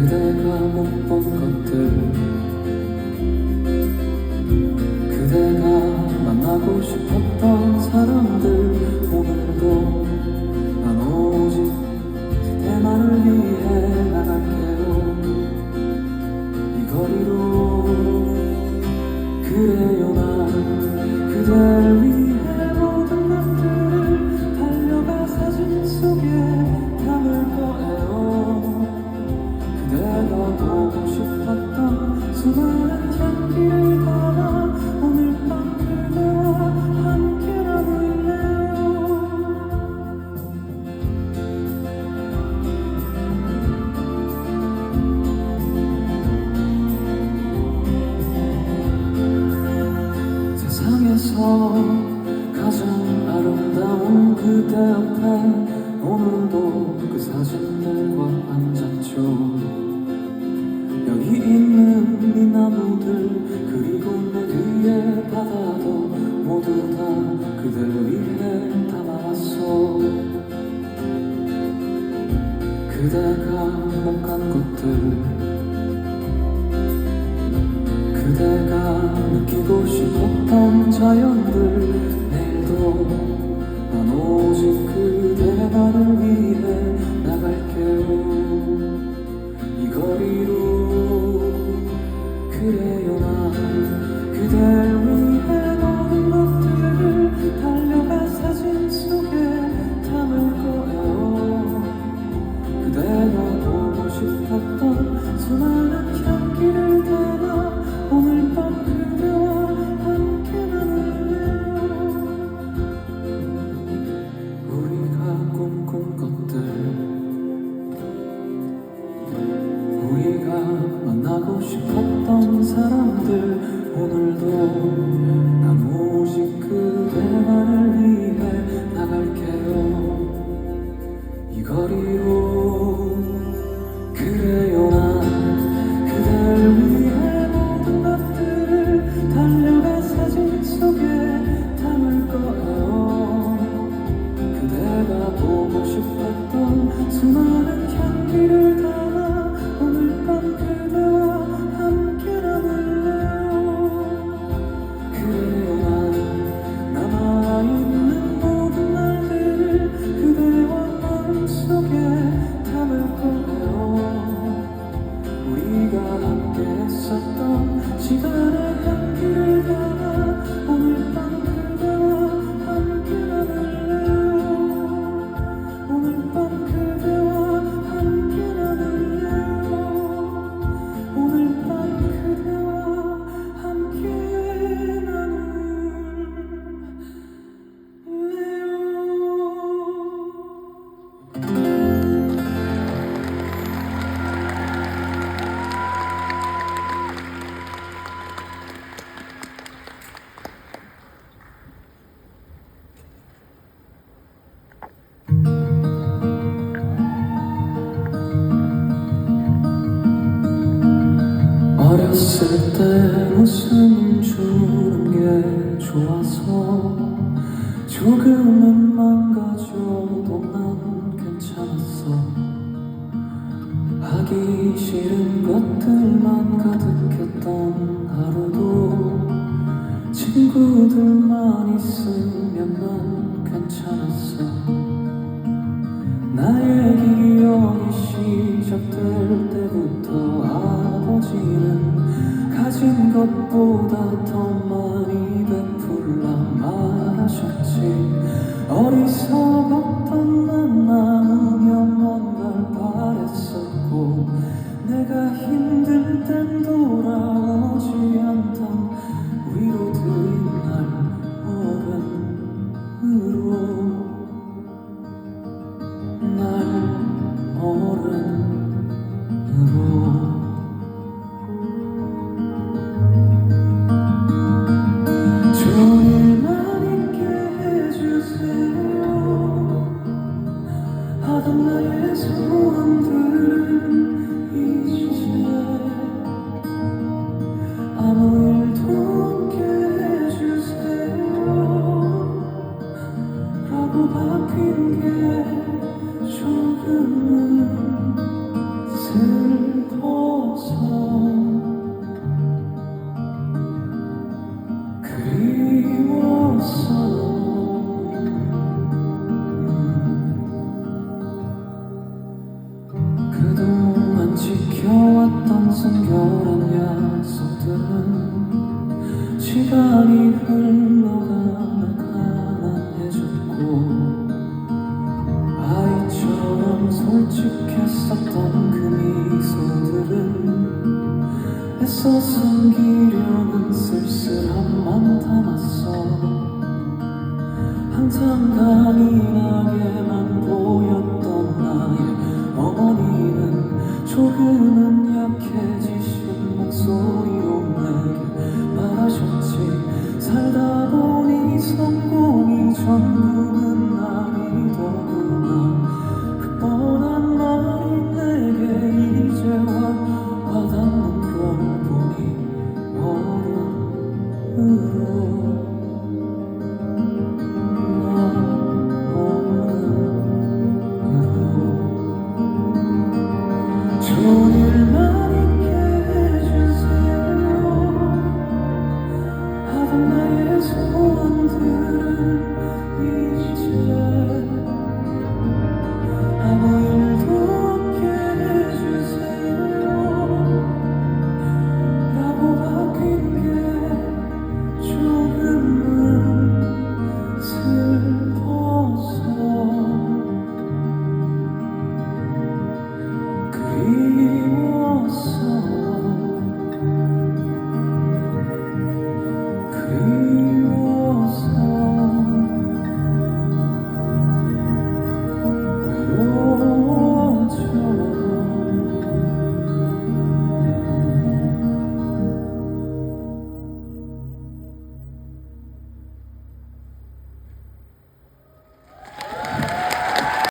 그대가 못 본 것들. 그대가 만나고 싶었던 사람들 오늘도 보고 싶었던 수많은 향기를 그대가 못 간 곳들. 그대가 느끼고 싶었던 자연들. 내일도 난 오직 그대만을 위해 싶었던 수많은 향기를 담아 오늘 밤 그대와 함께 나눌래요? 우리가 꿈꾼 것들. 우리가 만나고 싶었던 사람들. 오늘도 어렸을 때 웃음 주는 게 좋아서 조금은 망가져도 난 괜찮았어. 하기 싫은 것들만 가득했던 하루도 친구들만 있으면 난 괜찮았어. 나의 가진 것보다 더 많이 베풀라 말하셨지. 어리석었던 난 남으면 뭔가를 바랬었고 내가 힘들 땐 돌아오지 않던 위로드린 날 어른으로. 날 어른으로 나의 소원들은 이제 순결한 약속들은. 시간이 흘러가며 가난해졌고 아이처럼 솔직했었던 그 미소들은 애써 숨기려는 쓸쓸함만 담았어. 항상 강인하게만 보였